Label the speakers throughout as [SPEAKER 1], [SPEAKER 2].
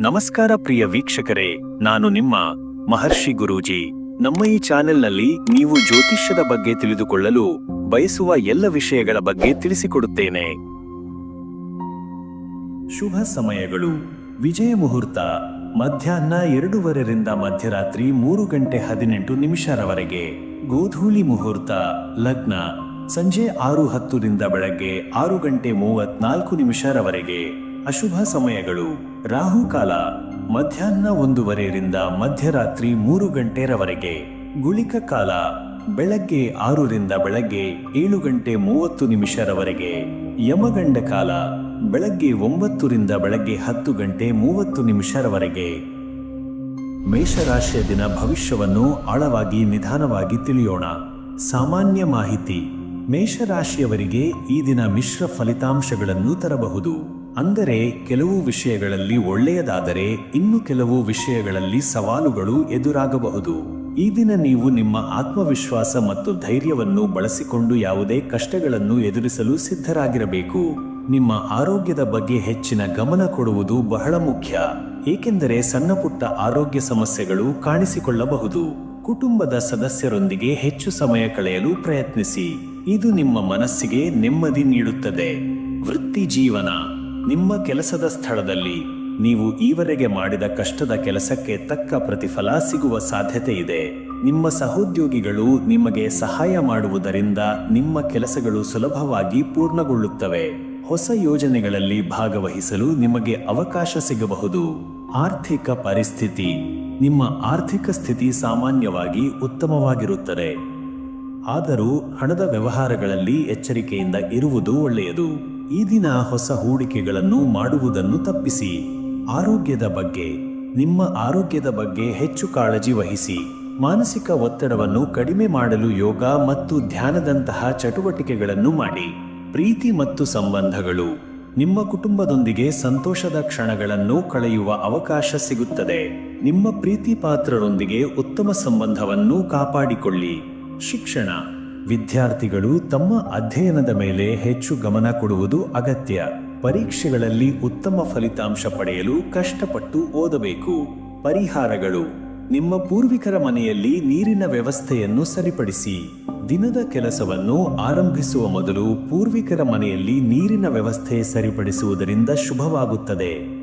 [SPEAKER 1] ನಮಸ್ಕಾರ ಪ್ರಿಯ ವೀಕ್ಷಕರೇ, ನಾನು ನಿಮ್ಮ ಮಹರ್ಷಿ ಗುರೂಜಿ. ನಮ್ಮ ಈ ಚಾನೆಲ್ನಲ್ಲಿ ನೀವು ಜ್ಯೋತಿಷ್ಯದ ಬಗ್ಗೆ ತಿಳಿದುಕೊಳ್ಳಲು ಬಯಸುವ ಎಲ್ಲ ವಿಷಯಗಳ ಬಗ್ಗೆ ತಿಳಿಸಿಕೊಡುತ್ತೇನೆ. ಶುಭ ಸಮಯಗಳು. ವಿಜಯ ಮುಹೂರ್ತ. ಮಧ್ಯಾಹ್ನ ಎರಡೂವರೆರಿಂದ ಮಧ್ಯರಾತ್ರಿ ಮೂರು ಗಂಟೆ ಹದಿನೆಂಟು ನಿಮಿಷರವರೆಗೆ. ಗೋಧೂಳಿ ಮುಹೂರ್ತ. ಲಗ್ನ. ಸಂಜೆ ಆರು ಹತ್ತರಿಂದ ಬೆಳಗ್ಗೆ ಆರು ಗಂಟೆ ಮೂವತ್ನಾಲ್ಕು ನಿಮಿಷರವರೆಗೆ. ಅಶುಭ ಸಮಯಗಳು. ರಾಹುಕಾಲ ಮಧ್ಯಾಹ್ನ ಒಂದೂವರೆಯಿಂದ ಮಧ್ಯರಾತ್ರಿ ಮೂರು ಗಂಟೆರವರೆಗೆ. ಗುಳಿಕ ಕಾಲ ಬೆಳಗ್ಗೆ ಆರರಿಂದ ಬೆಳಗ್ಗೆ ಏಳು ಗಂಟೆ ಮೂವತ್ತು ನಿಮಿಷರವರೆಗೆ. ಯಮಗಂಡ ಕಾಲ ಬೆಳಗ್ಗೆ ಒಂಬತ್ತರಿಂದ ಬೆಳಗ್ಗೆ ಹತ್ತು ಗಂಟೆ ಮೂವತ್ತು ನಿಮಿಷರವರೆಗೆ. ಮೇಷರಾಶಿಯ ದಿನ ಭವಿಷ್ಯವನ್ನು ಆಳವಾಗಿ ನಿಧಾನವಾಗಿ ತಿಳಿಯೋಣ. ಸಾಮಾನ್ಯ ಮಾಹಿತಿ. ಮೇಷರಾಶಿಯವರಿಗೆ ಈ ದಿನ ಮಿಶ್ರ ಫಲಿತಾಂಶಗಳನ್ನು ತರಬಹುದು. ಅಂದರೆ ಕೆಲವು ವಿಷಯಗಳಲ್ಲಿ ಒಳ್ಳೆಯದಾದರೆ ಇನ್ನು ಕೆಲವು ವಿಷಯಗಳಲ್ಲಿ ಸವಾಲುಗಳು ಎದುರಾಗಬಹುದು. ಈ ದಿನ ನೀವು ನಿಮ್ಮ ಆತ್ಮವಿಶ್ವಾಸ ಮತ್ತು ಧೈರ್ಯವನ್ನು ಬಳಸಿಕೊಂಡು ಯಾವುದೇ ಕಷ್ಟಗಳನ್ನು ಎದುರಿಸಲು ಸಿದ್ಧರಾಗಿರಬೇಕು. ನಿಮ್ಮ ಆರೋಗ್ಯದ ಬಗ್ಗೆ ಹೆಚ್ಚಿನ ಗಮನ ಕೊಡುವುದು ಬಹಳ ಮುಖ್ಯ. ಏಕೆಂದರೆ ಸಣ್ಣಪುಟ್ಟ ಆರೋಗ್ಯ ಸಮಸ್ಯೆಗಳು ಕಾಣಿಸಿಕೊಳ್ಳಬಹುದು. ಕುಟುಂಬದ ಸದಸ್ಯರೊಂದಿಗೆ ಹೆಚ್ಚು ಸಮಯ ಕಳೆಯಲು ಪ್ರಯತ್ನಿಸಿ. ಇದು ನಿಮ್ಮ ಮನಸ್ಸಿಗೆ ನೆಮ್ಮದಿ ನೀಡುತ್ತದೆ. ವೃತ್ತಿ ಜೀವನ. ನಿಮ್ಮ ಕೆಲಸದ ಸ್ಥಳದಲ್ಲಿ ನೀವು ಈವರೆಗೆ ಮಾಡಿದ ಕಷ್ಟದ ಕೆಲಸಕ್ಕೆ ತಕ್ಕ ಪ್ರತಿಫಲ ಸಿಗುವ ಸಾಧ್ಯತೆ ಇದೆ. ನಿಮ್ಮ ಸಹೋದ್ಯೋಗಿಗಳು ನಿಮಗೆ ಸಹಾಯ ಮಾಡುವುದರಿಂದ ನಿಮ್ಮ ಕೆಲಸಗಳು ಸುಲಭವಾಗಿ ಪೂರ್ಣಗೊಳ್ಳುತ್ತವೆ. ಹೊಸ ಯೋಜನೆಗಳಲ್ಲಿ ಭಾಗವಹಿಸಲು ನಿಮಗೆ ಅವಕಾಶ ಸಿಗಬಹುದು. ಆರ್ಥಿಕ ಪರಿಸ್ಥಿತಿ. ನಿಮ್ಮ ಆರ್ಥಿಕ ಸ್ಥಿತಿ ಸಾಮಾನ್ಯವಾಗಿ ಉತ್ತಮವಾಗಿರುತ್ತದೆ. ಆದರೂ ಹಣದ ವ್ಯವಹಾರಗಳಲ್ಲಿ ಎಚ್ಚರಿಕೆಯಿಂದ ಇರುವುದು ಒಳ್ಳೆಯದು. ಈ ದಿನ ಹೊಸ ಹೂಡಿಕೆಗಳನ್ನು ಮಾಡುವುದನ್ನು ತಪ್ಪಿಸಿ. ಆರೋಗ್ಯದ ಬಗ್ಗೆ, ನಿಮ್ಮ ಆರೋಗ್ಯದ ಬಗ್ಗೆ ಹೆಚ್ಚು ಕಾಳಜಿ ವಹಿಸಿ. ಮಾನಸಿಕ ಒತ್ತಡವನ್ನು ಕಡಿಮೆ ಮಾಡಲು ಯೋಗ ಮತ್ತು ಧ್ಯಾನದಂತಹ ಚಟುವಟಿಕೆಗಳನ್ನು ಮಾಡಿ. ಪ್ರೀತಿ ಮತ್ತು ಸಂಬಂಧಗಳು, ನಿಮ್ಮ ಕುಟುಂಬದೊಂದಿಗೆ ಸಂತೋಷದ ಕ್ಷಣಗಳನ್ನು ಕಳೆಯುವ ಅವಕಾಶ ಸಿಗುತ್ತದೆ. ನಿಮ್ಮ ಪ್ರೀತಿ ಪಾತ್ರರೊಂದಿಗೆ ಉತ್ತಮ ಸಂಬಂಧವನ್ನು ಕಾಪಾಡಿಕೊಳ್ಳಿ. ಶಿಕ್ಷಣ ವಿದ್ಯಾರ್ಥಿಗಳು ತಮ್ಮ ಅಧ್ಯಯನದ ಮೇಲೆ ಹೆಚ್ಚು ಗಮನ ಕೊಡುವುದು ಅಗತ್ಯ. ಪರೀಕ್ಷೆಗಳಲ್ಲಿ ಉತ್ತಮ ಫಲಿತಾಂಶ ಪಡೆಯಲು ಕಷ್ಟಪಟ್ಟು ಓದಬೇಕು. ಪರಿಹಾರಗಳು. ನಿಮ್ಮ ಪೂರ್ವಿಕರ ಮನೆಯಲ್ಲಿ ನೀರಿನ ವ್ಯವಸ್ಥೆಯನ್ನು ಸರಿಪಡಿಸಿ. ದಿನದ ಕೆಲಸವನ್ನು ಆರಂಭಿಸುವ ಮೊದಲು ಪೂರ್ವಿಕರ ಮನೆಯಲ್ಲಿ ನೀರಿನ ವ್ಯವಸ್ಥೆ ಸರಿಪಡಿಸುವುದರಿಂದ ಶುಭವಾಗುತ್ತದೆ.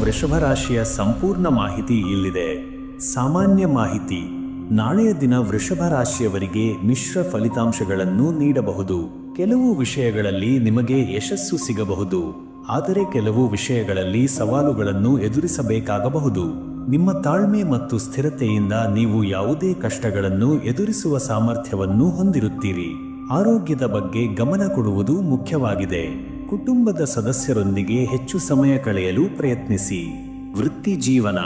[SPEAKER 1] ವೃಷಭ ರಾಶಿಯ ಸಂಪೂರ್ಣ ಮಾಹಿತಿ ಇಲ್ಲಿದೆ. ಸಾಮಾನ್ಯ ಮಾಹಿತಿ. ನಾಳೆಯ ದಿನ ವೃಷಭ ರಾಶಿಯವರಿಗೆ ಮಿಶ್ರ ಫಲಿತಾಂಶಗಳನ್ನು ನೀಡಬಹುದು. ಕೆಲವು ವಿಷಯಗಳಲ್ಲಿ ನಿಮಗೆ ಯಶಸ್ಸು ಸಿಗಬಹುದು. ಆದರೆ ಕೆಲವು ವಿಷಯಗಳಲ್ಲಿ ಸವಾಲುಗಳನ್ನು ಎದುರಿಸಬೇಕಾಗಬಹುದು. ನಿಮ್ಮ ತಾಳ್ಮೆ ಮತ್ತು ಸ್ಥಿರತೆಯಿಂದ ನೀವು ಯಾವುದೇ ಕಷ್ಟಗಳನ್ನು ಎದುರಿಸುವ ಸಾಮರ್ಥ್ಯವನ್ನು ಹೊಂದಿರುತ್ತೀರಿ. ಆರೋಗ್ಯದ ಬಗ್ಗೆ ಗಮನ ಕೊಡುವುದು ಮುಖ್ಯವಾಗಿದೆ. ಕುಟುಂಬದ ಸದಸ್ಯರೊಂದಿಗೆ ಹೆಚ್ಚು ಸಮಯ ಕಳೆಯಲು ಪ್ರಯತ್ನಿಸಿ. ವೃತ್ತಿ ಜೀವನ.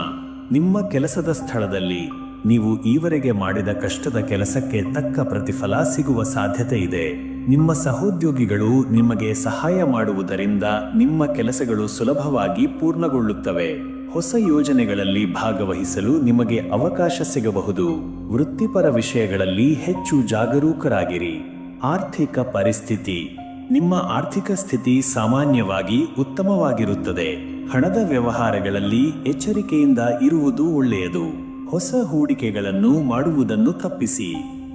[SPEAKER 1] ನಿಮ್ಮ ಕೆಲಸದ ಸ್ಥಳದಲ್ಲಿ. ನೀವು ಈವರೆಗೆ ಮಾಡಿದ ಕಷ್ಟದ ಕೆಲಸಕ್ಕೆ ತಕ್ಕ ಪ್ರತಿಫಲ ಸಿಗುವ ಸಾಧ್ಯತೆ ಇದೆ. ನಿಮ್ಮ ಸಹೋದ್ಯೋಗಿಗಳು ನಿಮಗೆ ಸಹಾಯ ಮಾಡುವುದರಿಂದ ನಿಮ್ಮ ಕೆಲಸಗಳು ಸುಲಭವಾಗಿ ಪೂರ್ಣಗೊಳ್ಳುತ್ತವೆ. ಹೊಸ ಯೋಜನೆಗಳಲ್ಲಿ ಭಾಗವಹಿಸಲು ನಿಮಗೆ ಅವಕಾಶ ಸಿಗಬಹುದು. ವೃತ್ತಿಪರ ವಿಷಯಗಳಲ್ಲಿ ಹೆಚ್ಚು ಜಾಗರೂಕರಾಗಿರಿ. ಆರ್ಥಿಕ ಪರಿಸ್ಥಿತಿ. ನಿಮ್ಮ ಆರ್ಥಿಕ ಸ್ಥಿತಿ ಸಾಮಾನ್ಯವಾಗಿ ಉತ್ತಮವಾಗಿರುತ್ತದೆ. ಹಣದ ವ್ಯವಹಾರಗಳಲ್ಲಿ ಎಚ್ಚರಿಕೆಯಿಂದ ಇರುವುದು ಒಳ್ಳೆಯದು. ಹೊಸ ಹೂಡಿಕೆಗಳನ್ನು ಮಾಡುವುದನ್ನು ತಪ್ಪಿಸಿ.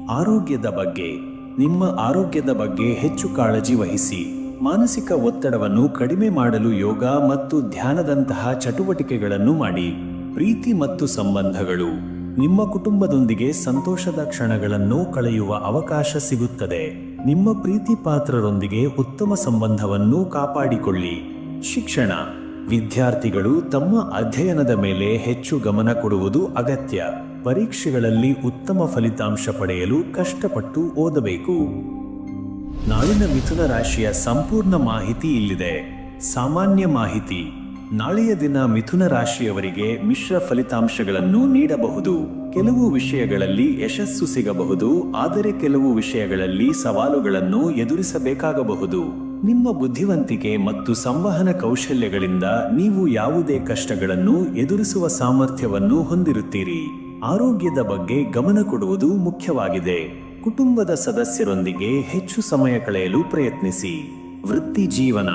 [SPEAKER 1] ಆರೋಗ್ಯದ ಬಗ್ಗೆ, ನಿಮ್ಮ ಆರೋಗ್ಯದ ಬಗ್ಗೆ ಹೆಚ್ಚು ಕಾಳಜಿ ವಹಿಸಿ. ಮಾನಸಿಕ ಒತ್ತಡವನ್ನು ಕಡಿಮೆ ಮಾಡಲು ಯೋಗ ಮತ್ತು ಧ್ಯಾನದಂತಹ ಚಟುವಟಿಕೆಗಳನ್ನು ಮಾಡಿ. ಪ್ರೀತಿ ಮತ್ತು ಸಂಬಂಧಗಳು, ನಿಮ್ಮ ಕುಟುಂಬದೊಂದಿಗೆ ಸಂತೋಷದ ಕ್ಷಣಗಳನ್ನು ಕಳೆಯುವ ಅವಕಾಶ ಸಿಗುತ್ತದೆ. ನಿಮ್ಮ ಪ್ರೀತಿ ಪಾತ್ರರೊಂದಿಗೆ ಉತ್ತಮ ಸಂಬಂಧವನ್ನು ಕಾಪಾಡಿಕೊಳ್ಳಿ. ಶಿಕ್ಷಣ ವಿದ್ಯಾರ್ಥಿಗಳು ತಮ್ಮ ಅಧ್ಯಯನದ ಮೇಲೆ ಹೆಚ್ಚು ಗಮನ ಕೊಡುವುದು ಅಗತ್ಯ. ಪರೀಕ್ಷೆಗಳಲ್ಲಿ ಉತ್ತಮ ಫಲಿತಾಂಶ ಪಡೆಯಲು ಕಷ್ಟಪಟ್ಟು ಓದಬೇಕು. ನಾಳಿನ ಮಿಥುನ ರಾಶಿಯ ಸಂಪೂರ್ಣ ಮಾಹಿತಿ ಇಲ್ಲಿದೆ. ಸಾಮಾನ್ಯ ಮಾಹಿತಿ, ನಾಳೆಯ ದಿನ ಮಿಥುನ ರಾಶಿಯವರಿಗೆ ಮಿಶ್ರ ಫಲಿತಾಂಶಗಳನ್ನು ನೀಡಬಹುದು. ಕೆಲವು ವಿಷಯಗಳಲ್ಲಿ ಯಶಸ್ಸು ಸಿಗಬಹುದು, ಆದರೆ ಕೆಲವು ವಿಷಯಗಳಲ್ಲಿ ಸವಾಲುಗಳನ್ನು ಎದುರಿಸಬೇಕಾಗಬಹುದು. ನಿಮ್ಮ ಬುದ್ಧಿವಂತಿಕೆ ಮತ್ತು ಸಂವಹನ ಕೌಶಲ್ಯಗಳಿಂದ ನೀವು ಯಾವುದೇ ಕಷ್ಟಗಳನ್ನು ಎದುರಿಸುವ ಸಾಮರ್ಥ್ಯವನ್ನು ಹೊಂದಿರುತ್ತೀರಿ. ಆರೋಗ್ಯದ ಬಗ್ಗೆ ಗಮನ ಕೊಡುವುದು ಮುಖ್ಯವಾಗಿದೆ. ಕುಟುಂಬದ ಸದಸ್ಯರೊಂದಿಗೆ ಹೆಚ್ಚು ಸಮಯ ಕಳೆಯಲು ಪ್ರಯತ್ನಿಸಿ. ವೃತ್ತಿ ಜೀವನ.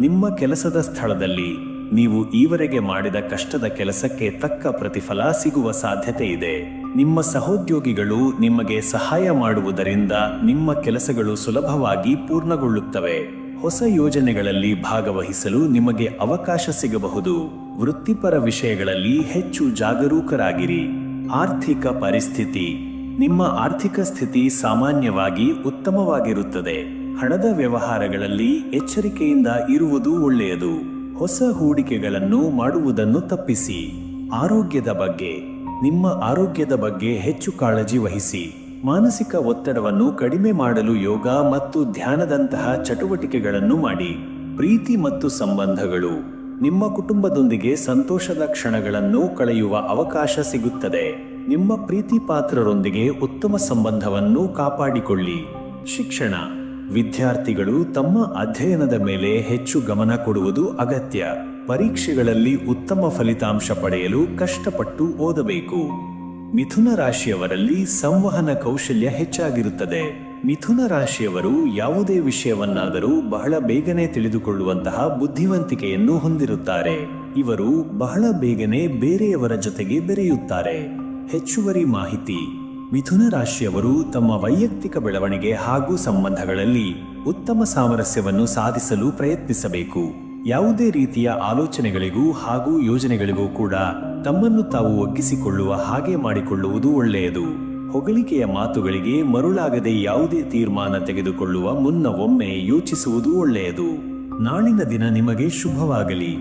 [SPEAKER 1] ನಿಮ್ಮ ಕೆಲಸದ ಸ್ಥಳದಲ್ಲಿ ನೀವು ಈವರೆಗೆ ಮಾಡಿದ ಕಷ್ಟದ ಕೆಲಸಕ್ಕೆ ತಕ್ಕ ಪ್ರತಿಫಲ ಸಿಗುವ ಸಾಧ್ಯತೆ ಇದೆ. ನಿಮ್ಮ ಸಹೋದ್ಯೋಗಿಗಳು ನಿಮಗೆ ಸಹಾಯ ಮಾಡುವುದರಿಂದ ನಿಮ್ಮ ಕೆಲಸಗಳು ಸುಲಭವಾಗಿ ಪೂರ್ಣಗೊಳ್ಳುತ್ತವೆ. ಹೊಸ ಯೋಜನೆಗಳಲ್ಲಿ ಭಾಗವಹಿಸಲು ನಿಮಗೆ ಅವಕಾಶ ಸಿಗಬಹುದು. ವೃತ್ತಿಪರ ವಿಷಯಗಳಲ್ಲಿ ಹೆಚ್ಚು ಜಾಗರೂಕರಾಗಿರಿ. ಆರ್ಥಿಕ ಪರಿಸ್ಥಿತಿ. ನಿಮ್ಮ ಆರ್ಥಿಕ ಸ್ಥಿತಿ ಸಾಮಾನ್ಯವಾಗಿ ಉತ್ತಮವಾಗಿರುತ್ತದೆ. ಹಣದ ವ್ಯವಹಾರಗಳಲ್ಲಿ ಎಚ್ಚರಿಕೆಯಿಂದ ಇರುವುದು ಒಳ್ಳೆಯದು. ಹೊಸ ಹೂಡಿಕೆಗಳನ್ನು ಮಾಡುವುದನ್ನು ತಪ್ಪಿಸಿ. ಆರೋಗ್ಯದ ಬಗ್ಗೆ. ನಿಮ್ಮ ಆರೋಗ್ಯದ ಬಗ್ಗೆ ಹೆಚ್ಚು ಕಾಳಜಿ ವಹಿಸಿ. ಮಾನಸಿಕ ಒತ್ತಡವನ್ನು ಕಡಿಮೆ ಮಾಡಲು ಯೋಗ ಮತ್ತು ಧ್ಯಾನದಂತಹ ಚಟುವಟಿಕೆಗಳನ್ನು ಮಾಡಿ. ಪ್ರೀತಿ ಮತ್ತು ಸಂಬಂಧಗಳು. ನಿಮ್ಮ ಕುಟುಂಬದೊಂದಿಗೆ ಸಂತೋಷದ ಕ್ಷಣಗಳನ್ನು ಕಳೆಯುವ ಅವಕಾಶ ಸಿಗುತ್ತದೆ. ನಿಮ್ಮ ಪ್ರೀತಿ ಪಾತ್ರರೊಂದಿಗೆ ಉತ್ತಮ ಸಂಬಂಧವನ್ನು ಕಾಪಾಡಿಕೊಳ್ಳಿ. ಶಿಕ್ಷಣ. ವಿದ್ಯಾರ್ಥಿಗಳು ತಮ್ಮ ಅಧ್ಯಯನದ ಮೇಲೆ ಹೆಚ್ಚು ಗಮನ ಕೊಡುವುದು ಅಗತ್ಯ. ಪರೀಕ್ಷೆಗಳಲ್ಲಿ ಉತ್ತಮ ಫಲಿತಾಂಶ ಪಡೆಯಲು ಕಷ್ಟಪಟ್ಟು ಓದಬೇಕು. ಮಿಥುನ ರಾಶಿಯವರಲ್ಲಿ ಸಂವಹನ ಕೌಶಲ್ಯ ಹೆಚ್ಚಾಗಿರುತ್ತದೆ. ಮಿಥುನ ರಾಶಿಯವರು ಯಾವುದೇ ವಿಷಯವನ್ನಾದರೂ ಬಹಳ ಬೇಗನೆ ತಿಳಿದುಕೊಳ್ಳುವಂತಹ ಬುದ್ಧಿವಂತಿಕೆಯನ್ನು ಹೊಂದಿರುತ್ತಾರೆ. ಇವರು ಬಹಳ ಬೇಗನೆ ಬೇರೆಯವರ ಜೊತೆಗೆ ಬೆರೆಯುತ್ತಾರೆ. ಹೆಚ್ಚುವರಿ ಮಾಹಿತಿ. ಮಿಥುನ ರಾಶಿಯವರು ತಮ್ಮ ವೈಯಕ್ತಿಕ ಬೆಳವಣಿಗೆ ಹಾಗೂ ಸಂಬಂಧಗಳಲ್ಲಿ ಉತ್ತಮ ಸಾಮರಸ್ಯವನ್ನು ಸಾಧಿಸಲು ಪ್ರಯತ್ನಿಸಬೇಕು. ಯಾವುದೇ ರೀತಿಯ ಆಲೋಚನೆಗಳಿಗೂ ಹಾಗೂ ಯೋಜನೆಗಳಿಗೂ ಕೂಡ ತಮ್ಮನ್ನು ತಾವು ಒಗ್ಗಿಸಿಕೊಳ್ಳುವ ಹಾಗೆ ಮಾಡಿಕೊಳ್ಳುವುದು ಒಳ್ಳೆಯದು. ಹೊಗಳಿಕೆಯ ಮಾತುಗಳಿಗೆ ಮರುಳಾಗದೆ ಯಾವುದೇ ತೀರ್ಮಾನ ತೆಗೆದುಕೊಳ್ಳುವ ಮುನ್ನ ಒಮ್ಮೆ ಯೋಚಿಸುವುದು ಒಳ್ಳೆಯದು. ನಾಳಿನ ದಿನ ನಿಮಗೆ ಶುಭವಾಗಲಿ.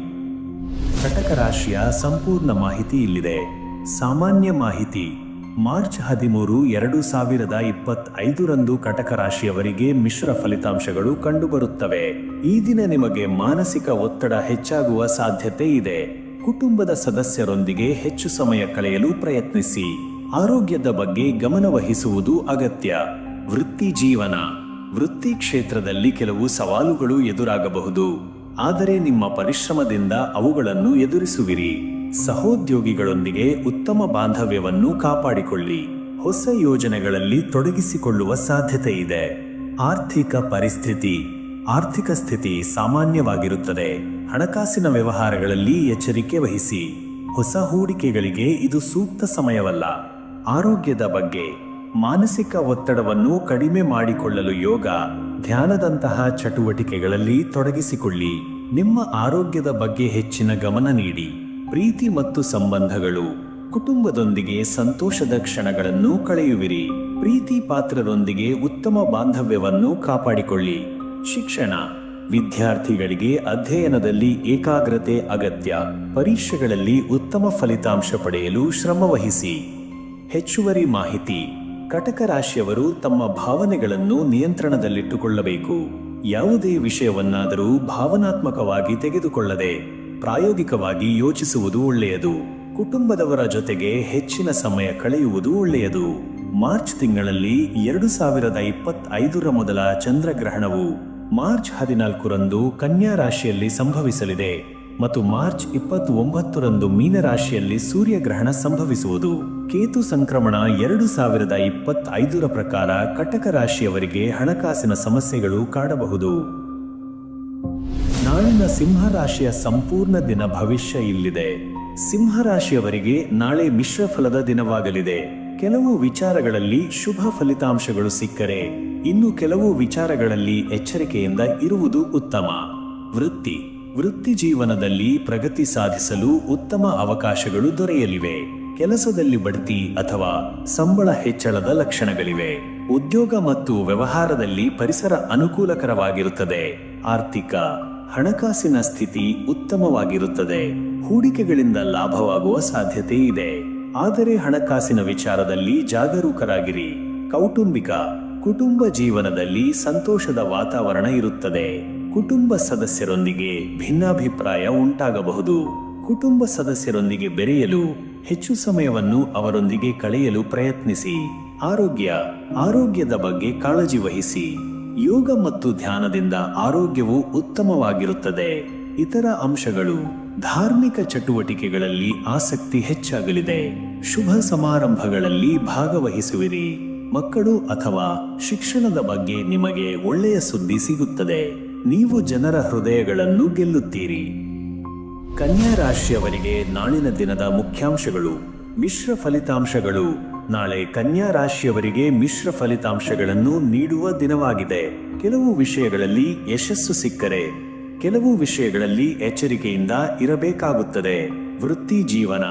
[SPEAKER 1] ಕಟಕ ರಾಶಿಯ ಸಂಪೂರ್ಣ ಮಾಹಿತಿ ಇಲ್ಲಿದೆ. ಸಾಮಾನ್ಯ ಮಾಹಿತಿ, ಮಾರ್ಚ್ ಹದಿಮೂರು, ಎರಡು ಸಾವಿರದ ಇಪ್ಪತ್ತೈದರಂದು ಕಟಕ ರಾಶಿಯವರಿಗೆ ಮಿಶ್ರ ಫಲಿತಾಂಶಗಳು ಕಂಡುಬರುತ್ತವೆ. ಈ ದಿನ ನಿಮಗೆ ಮಾನಸಿಕ ಒತ್ತಡ ಹೆಚ್ಚಾಗುವ ಸಾಧ್ಯತೆ ಇದೆ. ಕುಟುಂಬದ ಸದಸ್ಯರೊಂದಿಗೆ ಹೆಚ್ಚು ಸಮಯ ಕಳೆಯಲು ಪ್ರಯತ್ನಿಸಿ. ಆರೋಗ್ಯದ ಬಗ್ಗೆ ಗಮನವಹಿಸುವುದು ಅಗತ್ಯ. ವೃತ್ತಿ ಜೀವನ. ವೃತ್ತಿ ಕ್ಷೇತ್ರದಲ್ಲಿ ಕೆಲವು ಸವಾಲುಗಳು ಎದುರಾಗಬಹುದು. ಆದರೆ ನಿಮ್ಮ ಪರಿಶ್ರಮದಿಂದ ಅವುಗಳನ್ನು ಎದುರಿಸುವಿರಿ. ಸಹೋದ್ಯೋಗಿಗಳೊಂದಿಗೆ ಉತ್ತಮ ಬಾಂಧವ್ಯವನ್ನು ಕಾಪಾಡಿಕೊಳ್ಳಿ. ಹೊಸ ಯೋಜನೆಗಳಲ್ಲಿ ತೊಡಗಿಸಿಕೊಳ್ಳುವ ಸಾಧ್ಯತೆ ಇದೆ. ಆರ್ಥಿಕ ಪರಿಸ್ಥಿತಿ. ಆರ್ಥಿಕ ಸ್ಥಿತಿ ಸಾಮಾನ್ಯವಾಗಿರುತ್ತದೆ. ಹಣಕಾಸಿನ ವ್ಯವಹಾರಗಳಲ್ಲಿ ಎಚ್ಚರಿಕೆ ವಹಿಸಿ. ಹೊಸ ಹೂಡಿಕೆಗಳಿಗೆ ಇದು ಸೂಕ್ತ ಸಮಯವಲ್ಲ. ಆರೋಗ್ಯದ ಬಗ್ಗೆ ಮಾನಸಿಕ ಒತ್ತಡವನ್ನು ಕಡಿಮೆ ಮಾಡಿಕೊಳ್ಳಲು ಯೋಗ ಧ್ಯಾನದಂತಹ ಚಟುವಟಿಕೆಗಳಲ್ಲಿ ತೊಡಗಿಸಿಕೊಳ್ಳಿ. ನಿಮ್ಮ ಆರೋಗ್ಯದ ಬಗ್ಗೆ ಹೆಚ್ಚಿನ ಗಮನ ನೀಡಿ. ಪ್ರೀತಿ ಮತ್ತು ಸಂಬಂಧಗಳು ಕುಟುಂಬದೊಂದಿಗೆ ಸಂತೋಷದ ಕ್ಷಣಗಳನ್ನು ಕಳೆಯುವಿರಿ. ಪ್ರೀತಿ ಪಾತ್ರರೊಂದಿಗೆ ಉತ್ತಮ ಬಾಂಧವ್ಯವನ್ನು ಕಾಪಾಡಿಕೊಳ್ಳಿ. ಶಿಕ್ಷಣ ವಿದ್ಯಾರ್ಥಿಗಳಿಗೆ ಅಧ್ಯಯನದಲ್ಲಿ ಏಕಾಗ್ರತೆ ಅಗತ್ಯ. ಪರೀಕ್ಷೆಗಳಲ್ಲಿ ಉತ್ತಮ ಫಲಿತಾಂಶ ಪಡೆಯಲು ಶ್ರಮವಹಿಸಿ ಹೆಚ್ಚುವರಿ ಮಾಹಿತಿ. ಕಟಕ ರಾಶಿಯವರು ತಮ್ಮ ಭಾವನೆಗಳನ್ನು ನಿಯಂತ್ರಣದಲ್ಲಿಟ್ಟುಕೊಳ್ಳಬೇಕು. ಯಾವುದೇ ವಿಷಯವನ್ನಾದರೂ ಭಾವನಾತ್ಮಕವಾಗಿ ತೆಗೆದುಕೊಳ್ಳದೆ, ಪ್ರಾಯೋಗಿಕವಾಗಿ ಯೋಚಿಸುವುದು ಒಳ್ಳೆಯದು. ಕುಟುಂಬದವರ ಜೊತೆಗೆ ಹೆಚ್ಚಿನ ಸಮಯ ಕಳೆಯುವುದು ಒಳ್ಳೆಯದು. ಮಾರ್ಚ್ ತಿಂಗಳಲ್ಲಿ ಎರಡು ಸಾವಿರದ ಇಪ್ಪತ್ತೈದರ ಮೊದಲ ಚಂದ್ರಗ್ರಹಣವು ಮಾರ್ಚ್ ಹದಿನಾಲ್ಕರಂದು ಕನ್ಯಾ ರಾಶಿಯಲ್ಲಿ ಸಂಭವಿಸಲಿದೆ ಮತ್ತು ಮಾರ್ಚ್ ಇಪ್ಪತ್ತೊಂಬತ್ತರಂದು ಮೀನರಾಶಿಯಲ್ಲಿ ಸೂರ್ಯಗ್ರಹಣ ಸಂಭವಿಸುವುದು. ಕೇತು ಸಂಕ್ರಮಣ ಎರಡು ಸಾವಿರದ ಇಪ್ಪತ್ತೈದರ ಪ್ರಕಾರ ಕಟಕ ರಾಶಿಯವರಿಗೆ ಹಣಕಾಸಿನ ಸಮಸ್ಯೆಗಳು ಕಾಡಬಹುದು. ನಾಳಿನ ಸಿಂಹರಾಶಿಯ ಸಂಪೂರ್ಣ ದಿನ ಭವಿಷ್ಯ ಇಲ್ಲಿದೆ. ಸಿಂಹರಾಶಿಯವರಿಗೆ ನಾಳೆ ಮಿಶ್ರ ಫಲದ ದಿನವಾಗಲಿದೆ. ಕೆಲವು ವಿಚಾರಗಳಲ್ಲಿ ಶುಭ ಫಲಿತಾಂಶಗಳು ಸಿಕ್ಕರೆ, ಇನ್ನು ಕೆಲವು ವಿಚಾರಗಳಲ್ಲಿ ಎಚ್ಚರಿಕೆಯಿಂದ ಇರುವುದು ಉತ್ತಮ. ವೃತ್ತಿ. ವೃತ್ತಿ ಜೀವನದಲ್ಲಿ ಪ್ರಗತಿ ಸಾಧಿಸಲು ಉತ್ತಮ ಅವಕಾಶಗಳು ದೊರೆಯಲಿವೆ. ಕೆಲಸದಲ್ಲಿ ಬಡ್ತಿ ಅಥವಾ ಸಂಬಳ ಹೆಚ್ಚಳದ ಲಕ್ಷಣಗಳಿವೆ. ಉದ್ಯೋಗ ಮತ್ತು ವ್ಯವಹಾರದಲ್ಲಿ ಪರಿಸರ ಅನುಕೂಲಕರವಾಗಿರುತ್ತದೆ. ಆರ್ಥಿಕ, ಹಣಕಾಸಿನ ಸ್ಥಿತಿ ಉತ್ತಮವಾಗಿರುತ್ತದೆ. ಹೂಡಿಕೆಗಳಿಂದ ಲಾಭವಾಗುವ ಸಾಧ್ಯತೆ ಇದೆ. ಆದರೆ ಹಣಕಾಸಿನ ವಿಚಾರದಲ್ಲಿ ಜಾಗರೂಕರಾಗಿರಿ. ಕೌಟುಂಬಿಕ, ಕುಟುಂಬ ಜೀವನದಲ್ಲಿ ಸಂತೋಷದ ವಾತಾವರಣ ಇರುತ್ತದೆ. ಕುಟುಂಬ ಸದಸ್ಯರೊಂದಿಗೆ ಭಿನ್ನಾಭಿಪ್ರಾಯ ಉಂಟಾಗಬಹುದು. ಕುಟುಂಬ ಸದಸ್ಯರೊಂದಿಗೆ ಬೆರೆಯಲು, ಹೆಚ್ಚು ಸಮಯವನ್ನು ಅವರೊಂದಿಗೆ ಕಳೆಯಲು ಪ್ರಯತ್ನಿಸಿ. ಆರೋಗ್ಯ, ಆರೋಗ್ಯದ ಬಗ್ಗೆ ಕಾಳಜಿ ವಹಿಸಿ. ಯೋಗ ಮತ್ತು ಧ್ಯಾನದಿಂದ ಆರೋಗ್ಯವು ಉತ್ತಮವಾಗಿರುತ್ತದೆ. ಇತರ ಅಂಶಗಳು ಧಾರ್ಮಿಕ ಚಟುವಟಿಕೆಗಳಲ್ಲಿ ಆಸಕ್ತಿ ಹೆಚ್ಚಾಗಲಿದೆ. ಶುಭ ಸಮಾರಂಭಗಳಲ್ಲಿ ಭಾಗವಹಿಸುವಿರಿ. ಮಕ್ಕಳು ಅಥವಾ ಶಿಕ್ಷಣದ ಬಗ್ಗೆ ನಿಮಗೆ ಒಳ್ಳೆಯ ಸುದ್ದಿ ಸಿಗುತ್ತದೆ. ನೀವು ಜನರ ಹೃದಯಗಳನ್ನು ಗೆಲ್ಲುತ್ತೀರಿ. ಕನ್ಯಾ ರಾಶಿಯವರಿಗೆ ನಾಳಿನ ದಿನದ ಮುಖ್ಯಾಂಶಗಳು. ಮಿಶ್ರ ಫಲಿತಾಂಶಗಳು. ನಾಳೆ ಕನ್ಯಾ ರಾಶಿಯವರಿಗೆ ಮಿಶ್ರ ಫಲಿತಾಂಶಗಳನ್ನು ನೀಡುವ ದಿನವಾಗಿದೆ. ಕೆಲವು ವಿಷಯಗಳಲ್ಲಿ ಯಶಸ್ಸು ಸಿಕ್ಕರೆ. ಕೆಲವು ವಿಷಯಗಳಲ್ಲಿ ಎಚ್ಚರಿಕೆಯಿಂದ ಇರಬೇಕಾಗುತ್ತದೆ. ವೃತ್ತಿ ಜೀವನ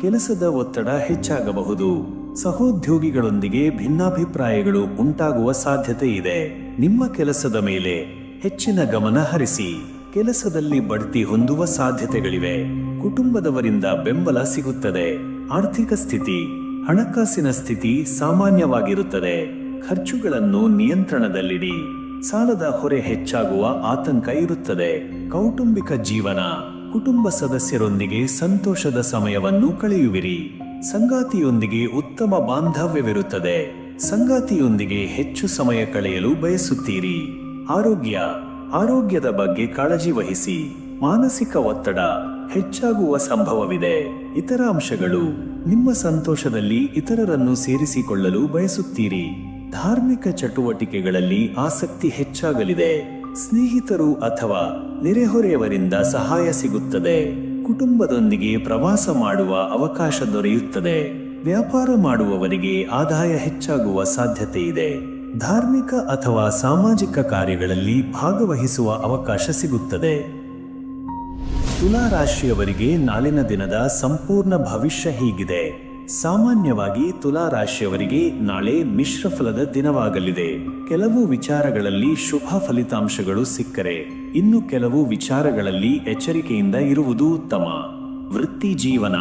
[SPEAKER 1] ಕೆಲಸದ ಒತ್ತಡ ಹೆಚ್ಚಾಗಬಹುದು. ಸಹೋದ್ಯೋಗಿಗಳೊಂದಿಗೆ ಭಿನ್ನಾಭಿಪ್ರಾಯಗಳು ಉಂಟಾಗುವ ಸಾಧ್ಯತೆ ಇದೆ. ನಿಮ್ಮ ಕೆಲಸದ ಮೇಲೆ ಹೆಚ್ಚಿನ ಗಮನ ಹರಿಸಿ, ಕೆಲಸದಲ್ಲಿ ಬಡ್ತಿ ಹೊಂದುವ ಸಾಧ್ಯತೆಗಳಿವೆ. ಕುಟುಂಬದವರಿಂದ ಬೆಂಬಲ ಸಿಗುತ್ತದೆ. ಆರ್ಥಿಕ ಸ್ಥಿತಿ, ಹಣಕಾಸಿನ ಸ್ಥಿತಿ ಸಾಮಾನ್ಯವಾಗಿರುತ್ತದೆ. ಖರ್ಚುಗಳನ್ನು ನಿಯಂತ್ರಣದಲ್ಲಿಡಿ. ಸಾಲದ ಹೊರೆ ಹೆಚ್ಚಾಗುವ ಆತಂಕ ಇರುತ್ತದೆ. ಕೌಟುಂಬಿಕ ಜೀವನ, ಕುಟುಂಬ ಸದಸ್ಯರೊಂದಿಗೆ ಸಂತೋಷದ ಸಮಯವನ್ನು ಕಳೆಯುವಿರಿ. ಸಂಗಾತಿಯೊಂದಿಗೆ ಉತ್ತಮ ಬಾಂಧವ್ಯವಿರುತ್ತದೆ. ಸಂಗಾತಿಯೊಂದಿಗೆ ಹೆಚ್ಚು ಸಮಯ ಕಳೆಯಲು ಬಯಸುತ್ತೀರಿ. ಆರೋಗ್ಯ, ಆರೋಗ್ಯದ ಬಗ್ಗೆ ಕಾಳಜಿ ವಹಿಸಿ. ಮಾನಸಿಕ ಒತ್ತಡ ಹೆಚ್ಚಾಗುವ ಸಂಭವವಿದೆ. ಇತರ ಅಂಶಗಳು, ನಿಮ್ಮ ಸಂತೋಷದಲ್ಲಿ ಇತರರನ್ನು ಸೇರಿಸಿಕೊಳ್ಳಲು ಬಯಸುತ್ತೀರಿ. ಧಾರ್ಮಿಕ ಚಟುವಟಿಕೆಗಳಲ್ಲಿ ಆಸಕ್ತಿ ಹೆಚ್ಚಾಗಲಿದೆ. ಸ್ನೇಹಿತರು ಅಥವಾ ನೆರೆಹೊರೆಯವರಿಂದ ಸಹಾಯ ಸಿಗುತ್ತದೆ. ಕುಟುಂಬದೊಂದಿಗೆ ಪ್ರವಾಸ ಮಾಡುವ ಅವಕಾಶ ದೊರೆಯುತ್ತದೆ. ವ್ಯಾಪಾರ ಮಾಡುವವರಿಗೆ ಆದಾಯ ಹೆಚ್ಚಾಗುವ ಸಾಧ್ಯತೆ ಇದೆ. ಧಾರ್ಮಿಕ ಅಥವಾ ಸಾಮಾಜಿಕ ಕಾರ್ಯಗಳಲ್ಲಿ ಭಾಗವಹಿಸುವ ಅವಕಾಶ ಸಿಗುತ್ತದೆ. ತುಲಾ ರಾಶಿಯವರಿಗೆ ನಾಳಿನ ದಿನದ ಸಂಪೂರ್ಣ ಭವಿಷ್ಯ ಹೀಗಿದೆ. ಸಾಮಾನ್ಯವಾಗಿ ತುಲಾ ರಾಶಿಯವರಿಗೆ ನಾಳೆ ಮಿಶ್ರ ಫಲದ ದಿನವಾಗಲಿದೆ. ಕೆಲವು ವಿಚಾರಗಳಲ್ಲಿ ಶುಭ ಫಲಿತಾಂಶಗಳು ಸಿಕ್ಕರೆ, ಇನ್ನು ಕೆಲವು ವಿಚಾರಗಳಲ್ಲಿ ಎಚ್ಚರಿಕೆಯಿಂದ ಇರುವುದು ಉತ್ತಮ. ವೃತ್ತಿ ಜೀವನ,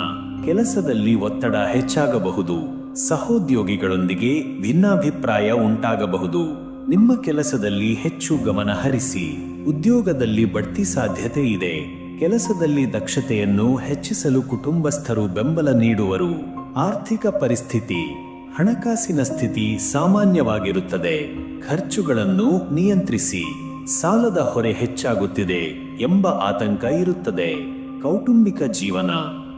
[SPEAKER 1] ಕೆಲಸದಲ್ಲಿ ಒತ್ತಡ ಹೆಚ್ಚಾಗಬಹುದು. ಸಹೋದ್ಯೋಗಿಗಳೊಂದಿಗೆ ಭಿನ್ನಾಭಿಪ್ರಾಯ ಉಂಟಾಗಬಹುದು. ನಿಮ್ಮ ಕೆಲಸದಲ್ಲಿ ಹೆಚ್ಚು ಗಮನ ಹರಿಸಿ. ಉದ್ಯೋಗದಲ್ಲಿ ಬಡ್ತಿ ಸಾಧ್ಯತೆ ಇದೆ. ಕೆಲಸದಲ್ಲಿ ದಕ್ಷತೆಯನ್ನು ಹೆಚ್ಚಿಸಲು ಕುಟುಂಬಸ್ಥರು ಬೆಂಬಲ ನೀಡುವರು. ಆರ್ಥಿಕ ಪರಿಸ್ಥಿತಿ, ಹಣಕಾಸಿನ ಸ್ಥಿತಿ ಸಾಮಾನ್ಯವಾಗಿರುತ್ತದೆ. ಖರ್ಚುಗಳನ್ನು ನಿಯಂತ್ರಿಸಿ, ಸಾಲದ ಹೊರೆ ಹೆಚ್ಚಾಗುತ್ತಿದೆ ಎಂಬ ಆತಂಕ ಇರುತ್ತದೆ. ಕೌಟುಂಬಿಕ ಜೀವನ,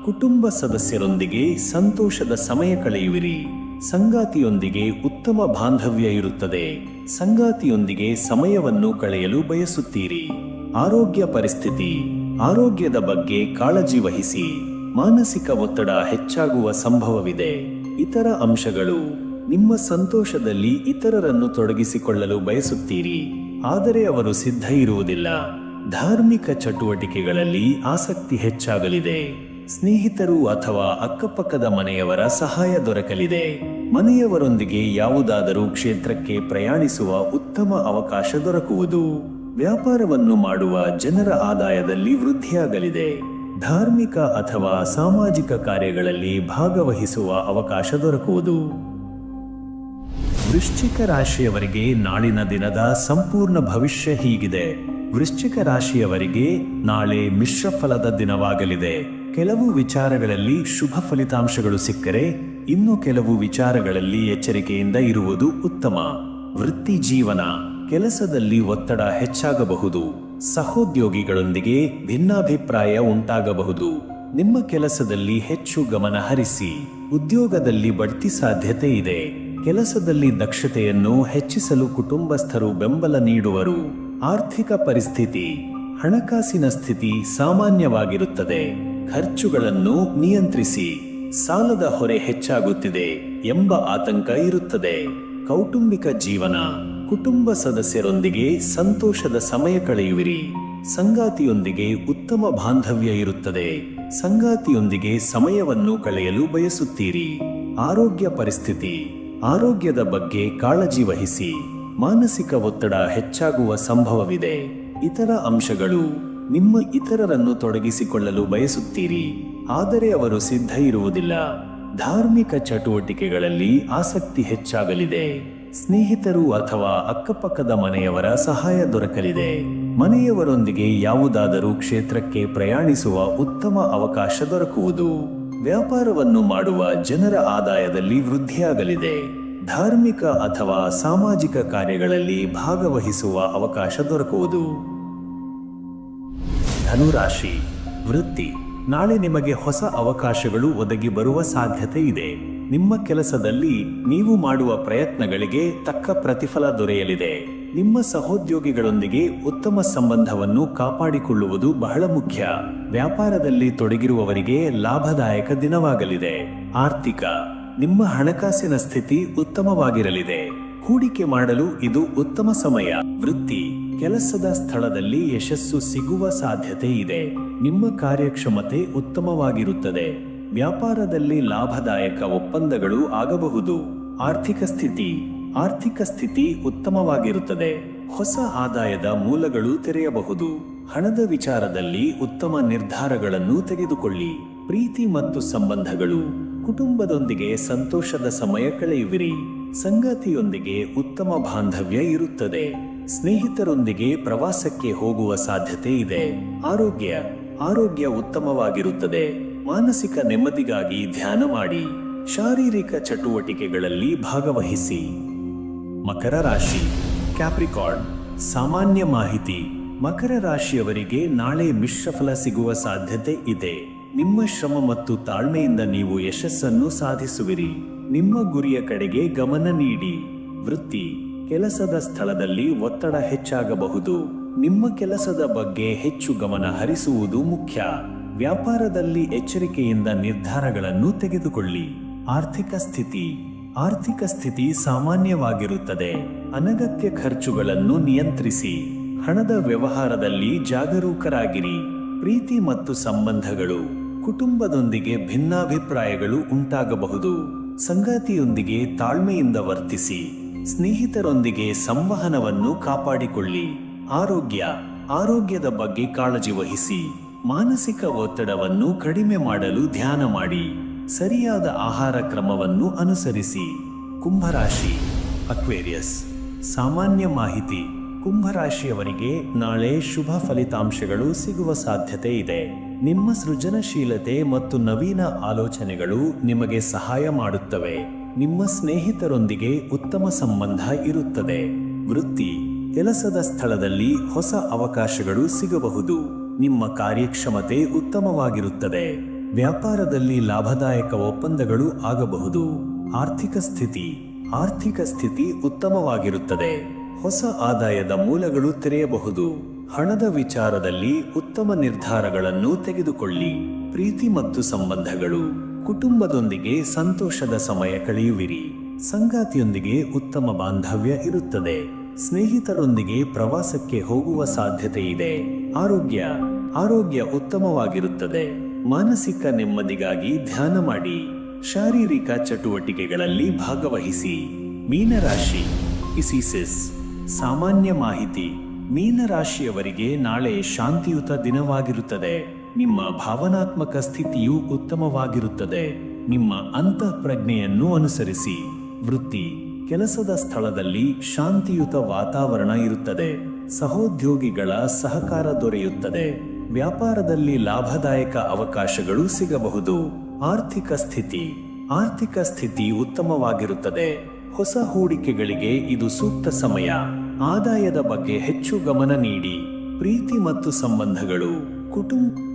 [SPEAKER 1] ಕುಟುಂಬ ಸದಸ್ಯರೊಂದಿಗೆ ಸಂತೋಷದ ಸಮಯ ಕಳೆಯುವಿರಿ. ಸಂಗಾತಿಯೊಂದಿಗೆ ಉತ್ತಮ ಬಾಂಧವ್ಯ ಇರುತ್ತದೆ. ಸಂಗಾತಿಯೊಂದಿಗೆ ಸಮಯವನ್ನು ಕಳೆಯಲು ಬಯಸುತ್ತೀರಿ. ಆರೋಗ್ಯ ಪರಿಸ್ಥಿತಿ, ಆರೋಗ್ಯದ ಬಗ್ಗೆ ಕಾಳಜಿ ವಹಿಸಿ. ಮಾನಸಿಕ ಒತ್ತಡ ಹೆಚ್ಚಾಗುವ ಸಂಭವವಿದೆ. ಇತರ ಅಂಶಗಳು, ನಿಮ್ಮ ಸಂತೋಷದಲ್ಲಿ ಇತರರನ್ನು ತೊಡಗಿಸಿಕೊಳ್ಳಲು ಬಯಸುತ್ತೀರಿ. ಆದರೆ ಅವರು ಸಿದ್ಧ ಇರುವುದಿಲ್ಲ. ಧಾರ್ಮಿಕ ಚಟುವಟಿಕೆಗಳಲ್ಲಿ ಆಸಕ್ತಿ ಹೆಚ್ಚಾಗಲಿದೆ. ಸ್ನೇಹಿತರು ಅಥವಾ ಅಕ್ಕಪಕ್ಕದ ಮನೆಯವರ ಸಹಾಯ ದೊರಕಲಿದೆ. ಮನೆಯವರೊಂದಿಗೆ ಯಾವುದಾದರೂ ಕ್ಷೇತ್ರಕ್ಕೆ ಪ್ರಯಾಣಿಸುವ ಉತ್ತಮ ಅವಕಾಶ ದೊರಕುವುದು. ವ್ಯಾಪಾರವನ್ನು ಮಾಡುವ ಜನರ ಆದಾಯದಲ್ಲಿ ವೃದ್ಧಿಯಾಗಲಿದೆ. ಧಾರ್ಮಿಕ ಅಥವಾ ಸಾಮಾಜಿಕ ಕಾರ್ಯಗಳಲ್ಲಿ ಭಾಗವಹಿಸುವ ಅವಕಾಶ ದೊರಕುವುದು. ವೃಶ್ಚಿಕ ರಾಶಿಯವರಿಗೆ ನಾಳಿನ ದಿನದ ಸಂಪೂರ್ಣ ಭವಿಷ್ಯ ಹೀಗಿದೆ. ವೃಶ್ಚಿಕ ರಾಶಿಯವರಿಗೆ ನಾಳೆ ಮಿಶ್ರ ಫಲದ ದಿನವಾಗಲಿದೆ. ಕೆಲವು ವಿಚಾರಗಳಲ್ಲಿ ಶುಭ ಫಲಿತಾಂಶಗಳು ಸಿಕ್ಕರೆ, ಇನ್ನು ಕೆಲವು ವಿಚಾರಗಳಲ್ಲಿ ಎಚ್ಚರಿಕೆಯಿಂದ ಇರುವುದು ಉತ್ತಮ. ವೃತ್ತಿ ಜೀವನ, ಕೆಲಸದಲ್ಲಿ ಒತ್ತಡ ಹೆಚ್ಚಾಗಬಹುದು. ಸಹೋದ್ಯೋಗಿಗಳೊಂದಿಗೆ ಭಿನ್ನಾಭಿಪ್ರಾಯ ಉಂಟಾಗಬಹುದು. ನಿಮ್ಮ ಕೆಲಸದಲ್ಲಿ ಹೆಚ್ಚು ಗಮನ ಹರಿಸಿ. ಉದ್ಯೋಗದಲ್ಲಿ ಬಡ್ತಿ ಸಾಧ್ಯತೆ ಇದೆ. ಕೆಲಸದಲ್ಲಿ ದಕ್ಷತೆಯನ್ನು ಹೆಚ್ಚಿಸಲು ಕುಟುಂಬಸ್ಥರು ಬೆಂಬಲ ನೀಡುವರು. ಆರ್ಥಿಕ ಪರಿಸ್ಥಿತಿ, ಹಣಕಾಸಿನ ಸ್ಥಿತಿ ಸಾಮಾನ್ಯವಾಗಿರುತ್ತದೆ. ಖರ್ಚುಗಳನ್ನು ನಿಯಂತ್ರಿಸಿ. ಸಾಲದ ಹೊರೆ ಹೆಚ್ಚಾಗುತ್ತಿದೆ ಎಂಬ ಆತಂಕ ಇರುತ್ತದೆ. ಕೌಟುಂಬಿಕ ಜೀವನ ಕುಟುಂಬ ಸದಸ್ಯರೊಂದಿಗೆ ಸಂತೋಷದ ಸಮಯ ಕಳೆಯುವಿರಿ. ಸಂಗಾತಿಯೊಂದಿಗೆ ಉತ್ತಮ ಬಾಂಧವ್ಯ ಇರುತ್ತದೆ. ಸಂಗಾತಿಯೊಂದಿಗೆ ಸಮಯವನ್ನು ಕಳೆಯಲು ಬಯಸುತ್ತೀರಿ. ಆರೋಗ್ಯ ಪರಿಸ್ಥಿತಿ. ಆರೋಗ್ಯದ ಬಗ್ಗೆ ಕಾಳಜಿ ವಹಿಸಿ. ಮಾನಸಿಕ ಒತ್ತಡ ಹೆಚ್ಚಾಗುವ ಸಂಭವವಿದೆ. ಇತರ ಅಂಶಗಳು. ನಿಮ್ಮ ಇತರರನ್ನು ತೊಡಗಿಸಿಕೊಳ್ಳಲು ಬಯಸುತ್ತೀರಿ. ಆದರೆ ಅವರು ಸಿದ್ಧ ಇರುವುದಿಲ್ಲ. ಧಾರ್ಮಿಕ ಚಟುವಟಿಕೆಗಳಲ್ಲಿ ಆಸಕ್ತಿ ಹೆಚ್ಚಾಗಲಿದೆ. ಸ್ನೇಹಿತರು ಅಥವಾ ಅಕ್ಕಪಕ್ಕದ ಮನೆಯವರ ಸಹಾಯ ದೊರಕಲಿದೆ. ಮನೆಯವರೊಂದಿಗೆ ಯಾವುದಾದರೂ ಕ್ಷೇತ್ರಕ್ಕೆ ಪ್ರಯಾಣಿಸುವ ಉತ್ತಮ ಅವಕಾಶ ದೊರಕುವುದು. ವ್ಯಾಪಾರವನ್ನು ಮಾಡುವ ಜನರ ಆದಾಯದಲ್ಲಿ ವೃದ್ಧಿಯಾಗಲಿದೆ. ಧಾರ್ಮಿಕ ಅಥವಾ ಸಾಮಾಜಿಕ ಕಾರ್ಯಗಳಲ್ಲಿ ಭಾಗವಹಿಸುವ ಅವಕಾಶ ದೊರಕುವುದು. ಧನುರಾಶಿ ವೃತ್ತಿ. ನಾಳೆ ನಿಮಗೆ ಹೊಸ ಅವಕಾಶಗಳು ಒದಗಿ ಬರುವ ಸಾಧ್ಯತೆ ಇದೆ. ನಿಮ್ಮ ಕೆಲಸದಲ್ಲಿ ನೀವು ಮಾಡುವ ಪ್ರಯತ್ನಗಳಿಗೆ ತಕ್ಕ ಪ್ರತಿಫಲ ದೊರೆಯಲಿದೆ. ನಿಮ್ಮ ಸಹೋದ್ಯೋಗಿಗಳೊಂದಿಗೆ ಉತ್ತಮ ಸಂಬಂಧವನ್ನು ಕಾಪಾಡಿಕೊಳ್ಳುವುದು ಬಹಳ ಮುಖ್ಯ. ವ್ಯಾಪಾರದಲ್ಲಿ ತೊಡಗಿರುವವರಿಗೆ ಲಾಭದಾಯಕ ದಿನವಾಗಲಿದೆ. ಆರ್ಥಿಕ, ನಿಮ್ಮ ಹಣಕಾಸಿನ ಸ್ಥಿತಿ ಉತ್ತಮವಾಗಿರಲಿದೆ. ಹೂಡಿಕೆ ಮಾಡಲು ಇದು ಉತ್ತಮ ಸಮಯ. ವೃತ್ತಿ, ಕೆಲಸದ ಸ್ಥಳದಲ್ಲಿ ಯಶಸ್ಸು ಸಿಗುವ ಸಾಧ್ಯತೆ ಇದೆ. ನಿಮ್ಮ ಕಾರ್ಯಕ್ಷಮತೆ ಉತ್ತಮವಾಗಿರುತ್ತದೆ. ವ್ಯಾಪಾರದಲ್ಲಿ ಲಾಭದಾಯಕ ಒಪ್ಪಂದಗಳು ಆಗಬಹುದು. ಆರ್ಥಿಕ ಸ್ಥಿತಿ. ಆರ್ಥಿಕ ಸ್ಥಿತಿ ಉತ್ತಮವಾಗಿರುತ್ತದೆ. ಹೊಸ ಆದಾಯದ ಮೂಲಗಳು ತೆರೆಯಬಹುದು. ಹಣದ ವಿಚಾರದಲ್ಲಿ ಉತ್ತಮ ನಿರ್ಧಾರಗಳನ್ನು ತೆಗೆದುಕೊಳ್ಳಿ. ಪ್ರೀತಿ ಮತ್ತು ಸಂಬಂಧಗಳು. ಕುಟುಂಬದೊಂದಿಗೆ ಸಂತೋಷದ ಸಮಯ ಕಳೆಯುವಿರಿ. ಸಂಗಾತಿಯೊಂದಿಗೆ ಉತ್ತಮ ಬಾಂಧವ್ಯ ಇರುತ್ತದೆ. ಸ್ನೇಹಿತರೊಂದಿಗೆ ಪ್ರವಾಸಕ್ಕೆ ಹೋಗುವ ಸಾಧ್ಯತೆ ಇದೆ. ಆರೋಗ್ಯ. ಆರೋಗ್ಯ ಉತ್ತಮವಾಗಿರುತ್ತದೆ. ಮಾನಸಿಕ ನೆಮ್ಮದಿಗಾಗಿ ಧ್ಯಾನ ಮಾಡಿ ಶಾರೀರಿಕ ಚಟುವಟಿಕೆಗಳಲ್ಲಿ ಭಾಗವಹಿಸಿ. ಮಕರ ರಾಶಿ, ಕ್ಯಾಪ್ರಿಕಾರ್ಡ್, ಸಾಮಾನ್ಯ ಮಾಹಿತಿ. ಮಕರ ರಾಶಿಯವರಿಗೆ ನಾಳೆ ಮಿಶ್ರ ಫಲ ಸಿಗುವ ಸಾಧ್ಯತೆ ಇದೆ. ನಿಮ್ಮ ಶ್ರಮ ಮತ್ತು ತಾಳ್ಮೆಯಿಂದ ನೀವು ಯಶಸ್ಸನ್ನು ಸಾಧಿಸುವಿರಿ. ನಿಮ್ಮ ಗುರಿಯ ಕಡೆಗೆ ಗಮನ ನೀಡಿ. ವೃತ್ತಿ, ಕೆಲಸದ ಸ್ಥಳದಲ್ಲಿ ಒತ್ತಡ ಹೆಚ್ಚಾಗಬಹುದು. ನಿಮ್ಮ ಕೆಲಸದ ಬಗ್ಗೆ ಹೆಚ್ಚು ಗಮನ ಹರಿಸುವುದು ಮುಖ್ಯ. ವ್ಯಾಪಾರದಲ್ಲಿ ಎಚ್ಚರಿಕೆಯಿಂದ ನಿರ್ಧಾರಗಳನ್ನು ತೆಗೆದುಕೊಳ್ಳಿ. ಆರ್ಥಿಕ ಸ್ಥಿತಿ. ಆರ್ಥಿಕ ಸ್ಥಿತಿ ಸಾಮಾನ್ಯವಾಗಿರುತ್ತದೆ. ಅನಗತ್ಯ ಖರ್ಚುಗಳನ್ನು ನಿಯಂತ್ರಿಸಿ. ಹಣದ ವ್ಯವಹಾರದಲ್ಲಿ ಜಾಗರೂಕರಾಗಿರಿ. ಪ್ರೀತಿ ಮತ್ತು ಸಂಬಂಧಗಳು. ಕುಟುಂಬದೊಂದಿಗೆ ಭಿನ್ನಾಭಿಪ್ರಾಯಗಳು ಉಂಟಾಗಬಹುದು. ಸಂಗಾತಿಯೊಂದಿಗೆ ತಾಳ್ಮೆಯಿಂದ ವರ್ತಿಸಿ. ಸ್ನೇಹಿತರೊಂದಿಗೆ ಸಂವಹನವನ್ನು ಕಾಪಾಡಿಕೊಳ್ಳಿ. ಆರೋಗ್ಯ. ಆರೋಗ್ಯದ ಬಗ್ಗೆ ಕಾಳಜಿ ವಹಿಸಿ. ಮಾನಸಿಕ ಒತ್ತಡವನ್ನು ಕಡಿಮೆ ಮಾಡಲು ಧ್ಯಾನ ಮಾಡಿ, ಸರಿಯಾದ ಆಹಾರ ಕ್ರಮವನ್ನು ಅನುಸರಿಸಿ. ಕುಂಭರಾಶಿ, ಅಕ್ವೇರಿಯಸ್. ಸಾಮಾನ್ಯ ಮಾಹಿತಿ, ಕುಂಭರಾಶಿಯವರಿಗೆ ನಾಳೆ ಶುಭ ಫಲಿತಾಂಶಗಳು ಸಿಗುವ ಸಾಧ್ಯತೆ ಇದೆ. ನಿಮ್ಮ ಸೃಜನಶೀಲತೆ ಮತ್ತು ನವೀನ ಆಲೋಚನೆಗಳು ನಿಮಗೆ ಸಹಾಯ ಮಾಡುತ್ತವೆ. ನಿಮ್ಮ ಸ್ನೇಹಿತರೊಂದಿಗೆ ಉತ್ತಮ ಸಂಬಂಧ ಇರುತ್ತದೆ. ವೃತ್ತಿ, ಕೆಲಸದ ಸ್ಥಳದಲ್ಲಿ ಹೊಸ ಅವಕಾಶಗಳು ಸಿಗಬಹುದು. ನಿಮ್ಮ ಕಾರ್ಯಕ್ಷಮತೆ ಉತ್ತಮವಾಗಿರುತ್ತದೆ. ವ್ಯಾಪಾರದಲ್ಲಿ ಲಾಭದಾಯಕ ಒಪ್ಪಂದಗಳು ಆಗಬಹುದು. ಆರ್ಥಿಕ ಸ್ಥಿತಿ ಆರ್ಥಿಕ ಸ್ಥಿತಿ ಉತ್ತಮವಾಗಿರುತ್ತದೆ. ಹೊಸ ಆದಾಯದ ಮೂಲಗಳು ತೆರೆಯಬಹುದು. ಹಣದ ವಿಚಾರದಲ್ಲಿ ಉತ್ತಮ ನಿರ್ಧಾರಗಳನ್ನು ತೆಗೆದುಕೊಳ್ಳಿ. ಪ್ರೀತಿ ಮತ್ತು ಸಂಬಂಧಗಳು, ಕುಟುಂಬದೊಂದಿಗೆ ಸಂತೋಷದ ಸಮಯ ಕಳೆಯುವಿರಿ. ಸಂಗಾತಿಯೊಂದಿಗೆ ಉತ್ತಮ ಬಾಂಧವ್ಯ ಇರುತ್ತದೆ. ಸ್ನೇಹಿತರೊಂದಿಗೆ ಪ್ರವಾಸಕ್ಕೆ ಹೋಗುವ ಸಾಧ್ಯತೆ ಇದೆ ಆರೋಗ್ಯ ಆರೋಗ್ಯ ಉತ್ತಮವಾಗಿರುತ್ತದೆ. ಮಾನಸಿಕ ನೆಮ್ಮದಿಗಾಗಿ ಧ್ಯಾನ ಮಾಡಿ. ಶಾರೀರಿಕ ಚಟುವಟಿಕೆಗಳಲ್ಲಿ ಭಾಗವಹಿಸಿ. ಮೀನರಾಶಿ, ಇಸಿಸಿಸ್, ಸಾಮಾನ್ಯ ಮಾಹಿತಿ. ಮೀನರಾಶಿಯವರಿಗೆ ನಾಳೆ ಶಾಂತಿಯುತ ದಿನವಾಗಿರುತ್ತದೆ. ನಿಮ್ಮ ಭಾವನಾತ್ಮಕ ಸ್ಥಿತಿಯು ಉತ್ತಮವಾಗಿರುತ್ತದೆ. ನಿಮ್ಮ ಅಂತಃಪ್ರಜ್ಞೆಯನ್ನು ಅನುಸರಿಸಿ. ವೃತ್ತಿ, ಕೆಲಸದ ಸ್ಥಳದಲ್ಲಿ ಶಾಂತಿಯುತ ವಾತಾವರಣ ಇರುತ್ತದೆ. ಸಹೋದ್ಯೋಗಿಗಳ ಸಹಕಾರ ದೊರೆಯುತ್ತದೆ. ವ್ಯಾಪಾರದಲ್ಲಿ ಲಾಭದಾಯಕ ಅವಕಾಶಗಳು ಸಿಗಬಹುದು. ಆರ್ಥಿಕ ಸ್ಥಿತಿ. ಆರ್ಥಿಕ ಸ್ಥಿತಿ ಉತ್ತಮವಾಗಿರುತ್ತದೆ. ಹೊಸ ಹೂಡಿಕೆಗಳಿಗೆ ಇದು ಸೂಕ್ತ ಸಮಯ. ಆದಾಯದ ಬಗ್ಗೆ ಹೆಚ್ಚು ಗಮನ ನೀಡಿ. ಪ್ರೀತಿ ಮತ್ತು ಸಂಬಂಧಗಳು. ಕುಟುಂಬ